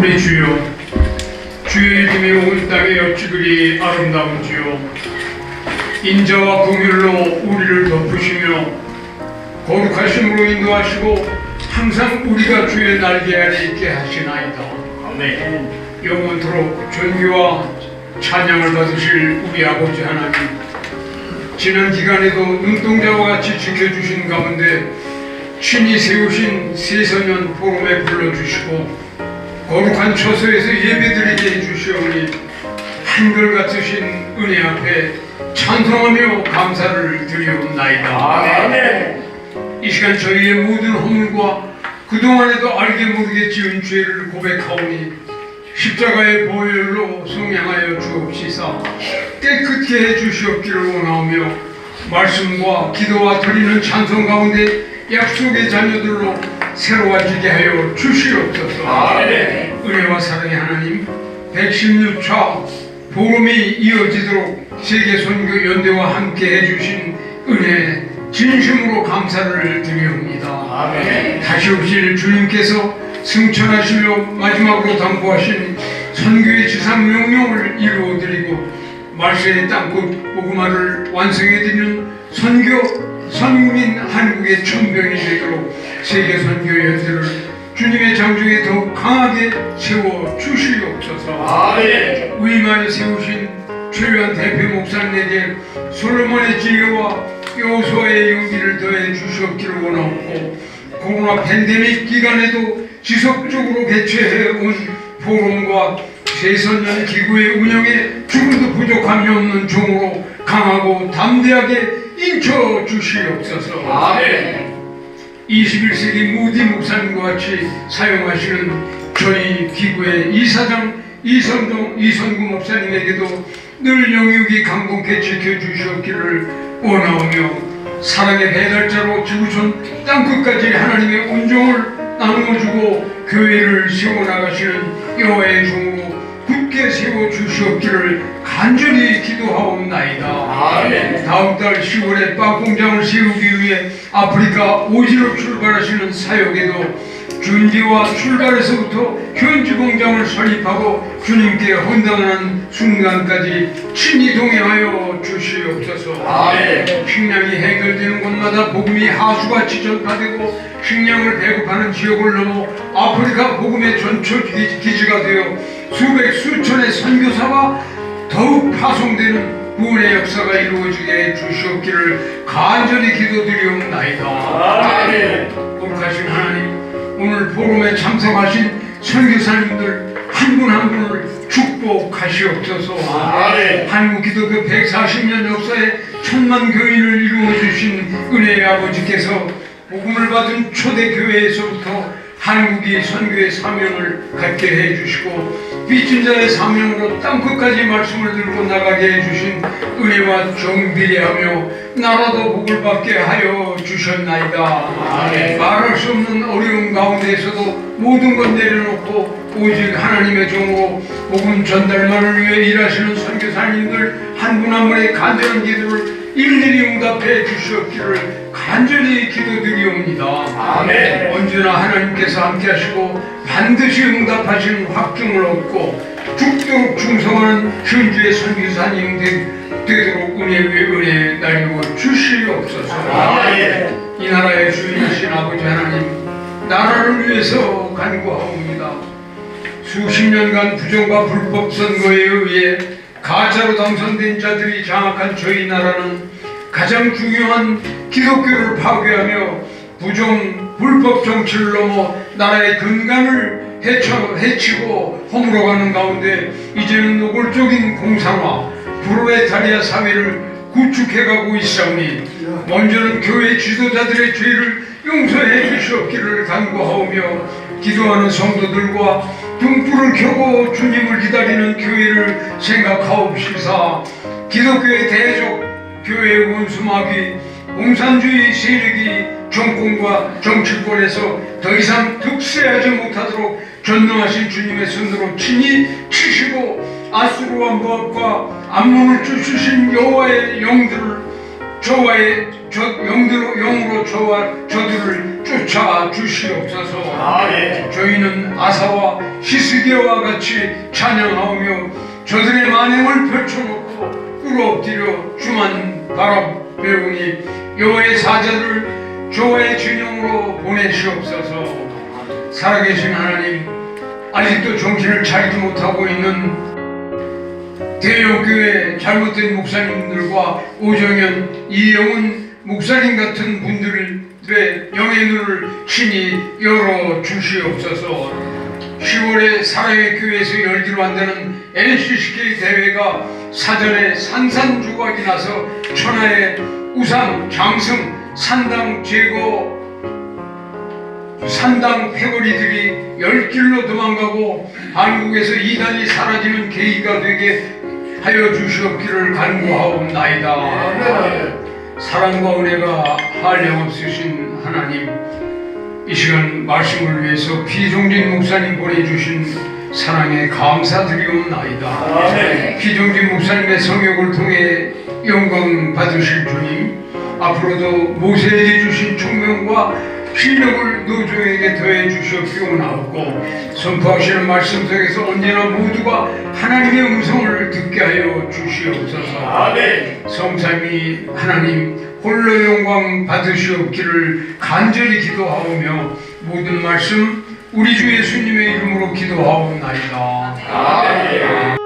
우리 주여 주의 이름이 온 어찌 그리 아름다운지요 인자와 긍휼로 우리를 덮으시며 거룩하심으로 인도하시고 항상 우리가 주의 날개 아래 있게 하시나이다 아멘. 영원토록 존귀와 찬양을 받으실 우리 아버지 하나님 지난 기간에도 눈동자와 같이 지켜주신 가운데 친히 세우신 세서년 포럼에 불러주시고 거룩한 처소에서 예배드리게 해주시오니. 한결같으신 은혜 앞에 찬송하며 감사를 드리옵나이다. 아멘. 이 시간 저희의 모든 허물과 그동안에도 알게 모르게 지은 죄를 고백하오니 십자가의 보혈로 성량하여 주옵시사. 깨끗게 해주시옵기를 원하오며 말씀과 기도와 드리는 찬송 가운데 약속의 자녀들로 새로워지게 하여 주시옵소서 아멘. 은혜와 사랑의 하나님 116차 복음이 이어지도록 세계 선교 연대와 함께 해주신 은혜 진심으로 감사를 드리옵니다. 아멘. 다시 오실 주님께서 승천하시며 마지막으로 당부하신 선교의 지상 명령을 이루어드리고 말세의 땅끝 복음화를 완성해드리는 선교 선민 한국의 천병이 되도록 세계 선교 연대를 주님의 장중에 더욱 강하게 세워 주시옵소서. 아멘. 위임하여 세우신 최유한 대표 목사님에게 솔로몬의 지혜와 여호수아의 용기를 더해 주시옵기를 원하옵고 코로나 팬데믹 기간에도 지속적으로 개최해 온 포럼과 세선년 기구의 운영에 조금도 부족함이 없는 종으로 강하고 담대하게 인쳐 주시옵소서. 아멘. 21세기 무디 목사님과 같이 사용하시는 저희 기구의 이사장 이선동 이선구 목사님에게도 늘 영육이 강건케 지켜주시옵기를 원하오며 사랑의 배달자로 지구촌 땅끝까지 하나님의 온종을 나누어주고 교회를 세워나가시는 여호와의 종으로 굳게 세워 주시옵기를 간절히 기도하옵나이다. 아멘. 다음 달 10월에 빵 공장을 세우기 위해 아프리카 오지로 출발하시는 사역에도 준비와 출발에서부터 현지 공장을 설립하고 주님께 헌당하는 순간까지 친히 동행하여 주시옵소서. 아멘. 식량이 해결되는 곳마다 복음이 하수같이 전파되고 식량을 배급하는 지역을 넘어 아프리카 복음의 전초 기- 기지가 되어 수백 수천의 선교사가 더욱 파송되는 구원의 역사가 이루어지게 해 주시옵기를 간절히 기도드리옵 오늘 포럼에 참석하신 선교사님들 한 분 한 분을 축복하시옵소서. 아멘. 한국 기독교 140년 역사에 천만 교인을 이루어 주신 은혜의 아버지께서 복음을 받은 초대 교회에서부터 한국이 선교의 사명을 갖게 해 주시고 빚진 자의 사명으로 땅끝까지 말씀을 들고 나가게 해 주신 은혜와 정비례하며 나라도 복을 받게 하여 주셨나이다. 아멘. 말할 수 없는 어려움 가운데에서도 모든 것 내려놓고 오직 하나님의 종으로 복음 전달만을 위해 일하시는 선교사님들 한 분 한 분의 간절한 기도를 일일이 응답해 주시옵기를 간절히 기도드리옵니다. 아멘. 언제나 하나님께서 함께하시고 반드시 응답하시는 확증을 얻고 죽도록 충성하는 현주의 선교사님 되- 되도록 은혜 위에 은혜 날려 주시옵소서. 아멘. 이 나라의 주인이신 아버지 하나님 나라를 위해서 간구하옵니다 수십 년간 부정과 불법 선거에 의해 가짜로 당선된 자들이 장악한 저희 나라는 가장 중요한 기독교를 파괴하며 부정 불법 정치를 넘어 나라의 근간을 해쳐, 해치고 허물어가는 가운데 이제는 노골적인 공산화 프로레타리아 사회를 구축해가고 있사오니 먼저는 교회 지도자들의 죄를 용서해 주시옵기를 간구하오며 기도하는 성도들과 등불을 켜고 주님을 기다리는 교회를 생각하옵시사. 기독교의 대적 교회의 원수마귀 공산주의 세력이 정권과 정치권에서 더 이상 득세하지 못하도록 전능하신 주님의 손으로 친히 치시고 아수르 왕부합과 암몬을 쫓으신 여호와의 영들을 저와의 저 영으로 영으로 저와 저들을 쫓아 주시옵소서. 아멘. 저희는 아사와 히스기야와 같이 찬양하며 저들의 만행을 펼쳐놓고 꿇어 엎드려 주만 바라배우니 여호와의 사자를 조화의 진영으로 보내시옵소서. 살아계신 하나님, 아직도 정신을 차리지 못하고 있는 대형교회 잘못된 목사님들과 오정현, 이영훈 목사님 같은 분들의 영의 눈을 신이 열어 주시옵소서. 10월에 사랑의 교회에서 열기로 한다는 NCCK 대회가 사전에 산산조각이 나서 천하의 우상, 장승, 산당 제거 산당 패거리들이 열 길로 도망가고 한국에서 이단이 사라지는 계기가 되게 하여 주시옵기를 간구하옵나이다. 아멘. 사랑과 은혜가 한량 없으신 하나님 이 시간 말씀을 위해서 피종진 목사님 보내주신 사랑에 감사드리옵나이다. 아멘. 피종진 목사님의 성역을 통해 영광 받으실 주님 앞으로도 모세에게 주신 총명과 실력을 노조에게 더해 주시옵기원하옵고 선포하시는 말씀 속에서 언제나 모두가 하나님의 음성을 듣게 하여 주시옵소서 아멘. 성삼이 하나님 홀로 영광 받으시옵기를 간절히 기도하오며 모든 말씀 우리 주 예수님의 이름으로 기도하옵나이다. 아멘.